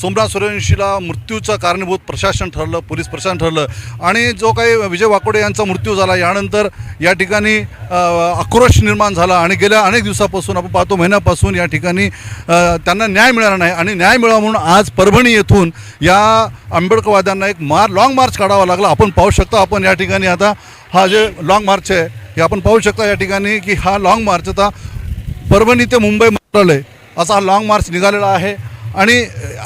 सोमराज सूर्यवंशीला मृत्यूचं कारणीभूत प्रशासन ठरलं पोलीस प्रशासन ठरलं. आणि जो काही विजय वाकोडे यांचा मृत्यू झाला यानंतर या ठिकाणी आक्रोश निर्माण झाला आणि गेल्या अनेक दिवसापासून आपण पाहतो महिन्यापासून या ठिकाणी त्यांना न्याय मिळाला नाही. आणि न्याय मिळावा म्हणून आज परभणी येथून या आंबेडकरवाद्यांना एक मार लाँग मार्च काढावा लागला. आपण पाहू शकतो आपण या ठिकाणी आता हा जे लाँग मार्च आहे हे आपण पाहू शकता या ठिकाणी की हा लाँग मार्च आता परभणी ते मुंबई मंत्रालय असा हा लाँग मार्च निघालेला आहे. आणि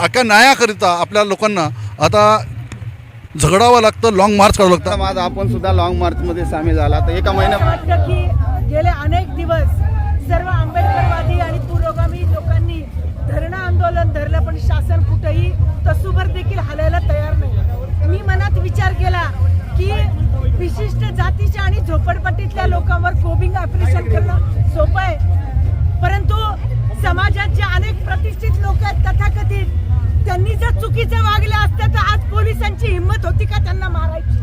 अख्या न्यायाकरिता आपल्या लोकांना आता झगडावं लागतं लॉंग मार्च करावं लागतं. आज आपण सुद्धा लॉंग मार्चमध्ये सामील झाला. तर एका महिन्या वाटतं की गेले अनेक दिवस सर्व आंबेडकरवादी आणि पुरोगामी लोकांनी धरणं आंदोलन धरलं पण शासन कुठेही तसूभर देखील हलायला तयार नाही. मी मनात विचार केला की विशिष्ट जातीच्या आणि झोपडपट्टीतल्या लोकांवर कोबिंग ऑपरेशन करणं सोपं आहे. परंतु समाजात जे अनेक प्रतिष्ठित लोक आहेत चुकीचं वागले असतं तर आज पोलिसांची हिंमत होती का त्यांना मारायची?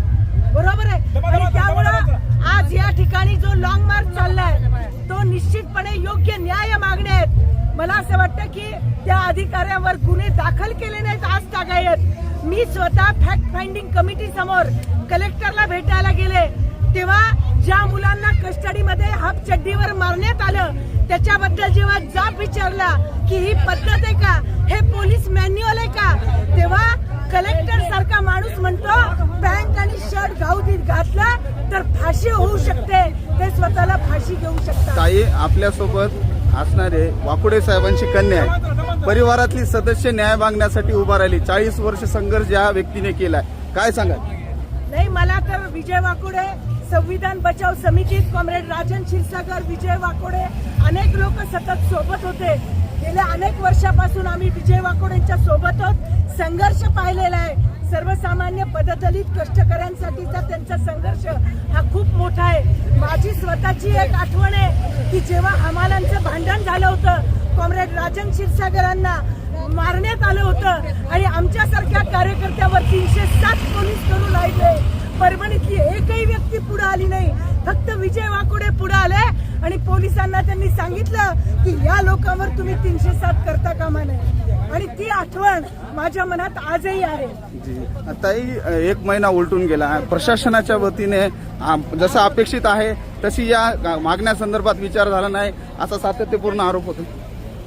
बरोबर आहे? आणि त्यामुळं आज या ठिकाणी जो लॉंग मार्च चाललाय तो निश्चितपणे योग्य न्याय मागणे आहेत. मला असं वाटतं की त्या अधिकाऱ्यांवर गुन्हे दाखल केले नाहीत आज तागायत. मी स्वतः फॅक्ट फाइंडिंग कमिटी समोर कलेक्टरला भेटायला गेले. तेव्हा ज्या मुलांना कस्टडीमध्ये हाफ चड्डीवर मारण्यात आलं त्याच्याबद्दल जेव्हा जाब विचारला की ही पद्धत आहे का हे पोलीस मॅन्युअल आहे का तेव्हा कलेक्टर सारखा माणूस म्हणतो पॅन्ट आणि शर्ट गाऊदीत घातला तर फाशी होऊ शकते. ते स्वतःला फाशी घेऊ शकतात. ताई आपल्यासोबत असणारे वाकुडे साहेबांची कन्या आहे परिवारातली सदस्य न्याय मागण्यासाठी उभा राहिली. चाळीस वर्ष संघर्ष या व्यक्तीने केलाय. काय सांगा नाही मला तर विजय वाकोडे संविधान बचाव समितीत कॉम्रेड राजन क्षीरसागर विजय वाकोडे अनेक लोक सतत सोबत होते. गेल्या अनेक वर्षापासून आम्ही विजय वाकोडेंच्या सोबतच संघर्ष पाहिलेला आहे. सर्वसामान्य पददलित कष्टकऱ्यांसाठीचा त्यांचा संघर्ष हा खूप मोठा आहे. माझी स्वतःची एक आठवण आहे की जेव्हा हमालांचं भांडण झालं होतं कॉम्रेड राजन क्षीरसागरांना मारण्यात आलं होतं आणि आमच्यासारख्या कार्यकर्त्यावर तीनशे सात पोलीस करू राहिले परभणीतली आली नाही. फक्त विजय वाकुडे पुढे आले आणि पोलिसांना त्यांनी सांगितलं की या लोकांवर तुम्ही तीनशे सात करता कामा नये. आणि ती आठवण माझ्या मनात आजही आहे. ताई एक महिना उलटून गेला. प्रशासनाच्या वतीने जसं अपेक्षित आहे तशी या मागण्यासंदर्भात विचार झाला नाही असा सातत्यपूर्ण आरोप होतो.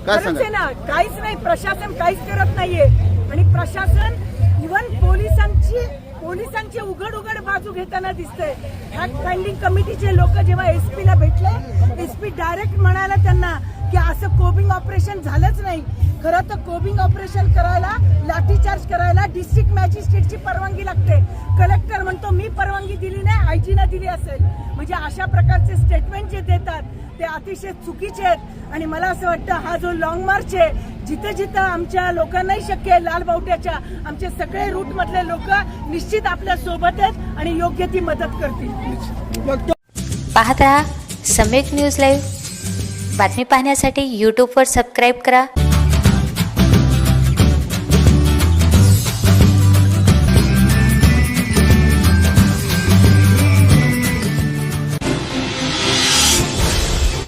काय खरंच आहे सांगा ना काहीच नाही प्रशासन काहीच करत नाहीये. आणि प्रशासन इव्हन पोलिसांची पोलिसांची उघड उघड बाजू घेताना दिसतंय. फॅक्ट फाइंडिंग कमिटीचे लोक जेव्हा एसपी ला भेटले एसपी डायरेक्ट म्हणाला त्यांना की असं कोबिंग ऑपरेशन झालंच नाही. खरं तर कोबिंग ऑपरेशन करायला लाठीचार्ज करायला डिस्ट्रिक्ट मॅजिस्ट्रेटची परवानगी लागते. कलेक्टर म्हणतो मी परवानगी दिली नाही आयजीनं दिली असेल. म्हणजे अशा प्रकारचे स्टेटमेंट जे देतात ते अतिशय चुकीचे आहेत. आणि मला असं वाटतं हा जो लॉंग मार्च आहे जिथं जिथं आमच्या लोकांनाही शक्य आहे लालबावट्याच्या आमचे सगळे रूटमधले लोक निश्चित आपल्यासोबत आहेत आणि योग्य ती मदत करतील. पाहत रहा सम्यक न्यूज लाईव्ह. बातमी पाहण्यासाठी यूट्यूबवर सबस्क्राईब करा.